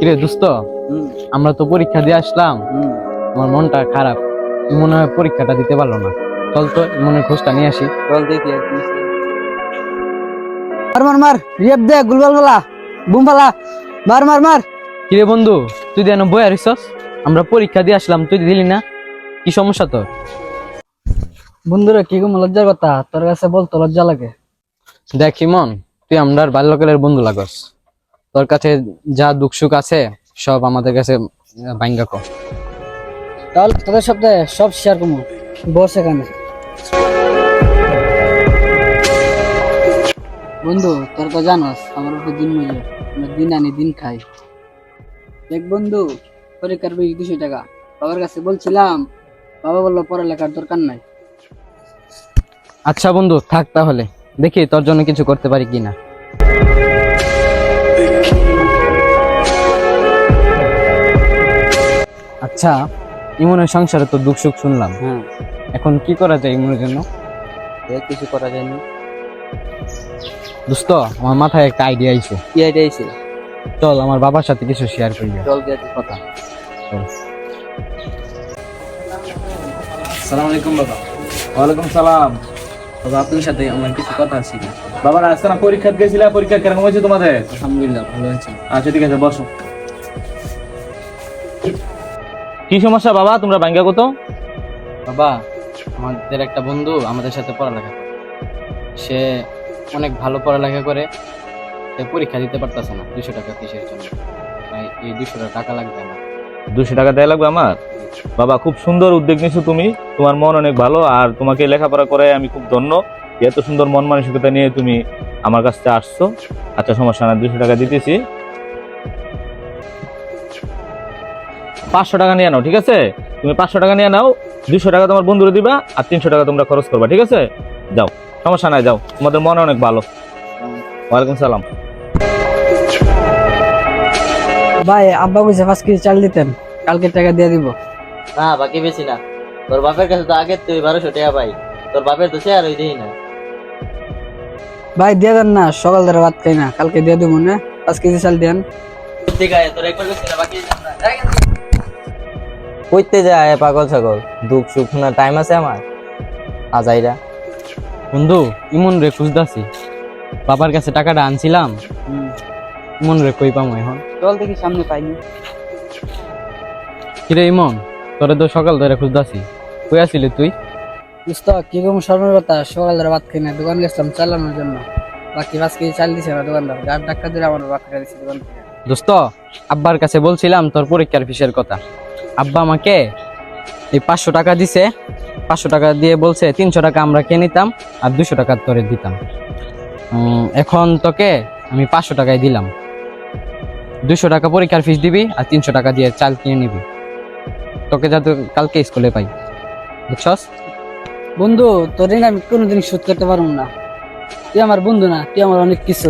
কিরে দোস্ত আমরা তো পরীক্ষা দিয়ে আসলাম। আমার মনটা খারাপ। মনে হয় পরীক্ষাটা দিতে পারল না। চল তো মনের খোঁজটা নিয়ে আসি। চল দেখি মার মার মার রিয়েপ দে গুলবাল ফালা বুম ফালা মার মার মার। কিরে বন্ধু তুই যেন বই আরিসস আমরা পরীক্ষা দিয়ে আসলাম তুই দিলি না? কি সমস্যা তোর? বন্ধুরা কি কম লজ্জার কথা? তোর কাছে বলতো লজ্জা লাগে। দেখ ইমন তুই আমরার বাল্যকালের বন্ধু লাগস। তোর কাছে যা দুঃখ সুখ আছে সব আমাদের কাছে বাইঙ্গা কর তাহলে তোদের সপ্তাহে সব শেয়ার করব। বস এখানে। বন্ধু তোর তো জানোস আমার উপর দিন মজুর। আমরা দিন আনি দিন খাই। দেখ বন্ধু পরীক্ষার বই দুশো টাকা। বাবার কাছে বলছিলাম বাবা বলল পড়ালেখার দরকার নাই। আচ্ছা বন্ধু থাক তাহলে। দেখি তোর জন্য কিছু করতে পারি কিনা। আচ্ছা ইমনের সংসারে তো দুঃখ সুখ শুনলাম। হ্যাঁ। এখন কি করা যায় ইমনের জন্য? কিছু করা যায়নি। দোস্ত আমার মাথায় একটা আইডিয়া আইছে। কি আইডিয়া আইছে? চল আমার বাবার সাথে কিছু শেয়ার করি। চল গিয়ে কথা। সালাম আলাইকুম বাবা। ওয়ালাইকুম সালাম। বাবা আপনার সাথে আমার কিছু কথা আছে। বাবা আজকে না পরীক্ষা গেছিলা পরীক্ষা কেরকম হয়েছে তোমাদের? আলহামদুলিল্লাহ ভালো হয়েছে আচ্ছা ঠিক আছে বসো। কি সমস্যা বাবা? তোমরা ব্যাংকে কত? বাবা আমাদের একটা বন্ধু আমাদের সাথে পড়ালেখা করে। সে অনেক ভালো পড়ালেখা করে সে পরীক্ষা দিতে পারতেছে না দুশো টাকা কিসের জন্য? এই দুশো টাকা লাগবে আমার। দুশো টাকা দেওয়া লাগবে আমার? বাবা খুব সুন্দর উদ্যোগ নিছো তুমি। তোমার মন অনেক ভালো আর তোমাকে লেখাপড়া করে আমি খুব ধন্য। এত সুন্দর মন মানসিকতা নিয়ে তুমি আমার কাছে আসছো। আচ্ছা সমস্যা না দুশো টাকা দিতেছি। পাঁচশো টাকা নিয়ে নাও ঠিক আছে? তুমি পাঁচশো টাকা নিয়ে নাও দুশো টাকা তোমার বন্ধুরে দিবা আর তিনশো টাকা তোমরা খরচ করবা ঠিক আছে? যাও সমস্যা নাই যাও। তোমাদের মনে অনেক ভালো। ওয়ালাইকুম সালাম। ভাই আব্বা বুঝে পাঁচ কেজি চাল দিতেন কালকে টাকা দিয়ে দিব। না বাকি বেশি না। তোর বাপের কাছে তো আগে তুই বারোশো টাকা পাই। তোর বাপের তো সে আর ওই দিই না। ভাই দিয়ে দেন না সকাল ধরে ভাত খাই না কালকে দিয়ে দিব না। পাঁচ কেজি চাল দেন। ঠিক আছে তোর একবার বেশি না বাকি কইতে যায় পাগল ছাগল দুঃখ সুখ শোনার টাইম আছে আমার? আজাইরা বন্ধু ইমন রে খুঁজতাছি। বাবার কাছে টাকাটা আনছিলাম। ইমন রে কই পামো এখন? চল দেখি সামনে পাইনি কিরে ইমন তোরে তো সকাল ধরে খুঁজতাছি। কই আসিলি তুই? দোস্ত কি কম স্মরণের কথা সকাল ধরে ভাত খাই না দোকান গেছিলাম চালানোর জন্য। বাকি পাঁচ কেজি চাল দিছে না দোকানদার? গাড় ডাক্তার দিলে আমার বাকি দিছে দোকান দোস্ত আব্বার কাছে বলছিলাম তোর পরীক্ষার ফিসের কথা। আব্বা আমাকে এই পাঁচশো টাকা দিছে, পাঁচশো টাকা দিয়ে বলছে, তিনশো টাকা আমরা কে নিতাম আর দুশো টাকা তোরে দিতাম। এখন তোকে আমি পাঁচশো টাকায় দিলাম। দুশো টাকা পরীক্ষার ফিস দিবি আর তিনশো টাকা দিয়ে চাল কিনে নিবি। তোকে যাতে কালকে স্কুলে পাই। বুঝছস? বন্ধু, তোর ঋণ আমি কোনোদিন শোধ করতে পারব না। তুই আমার বন্ধু না, তুই আমার অনেক কিছু।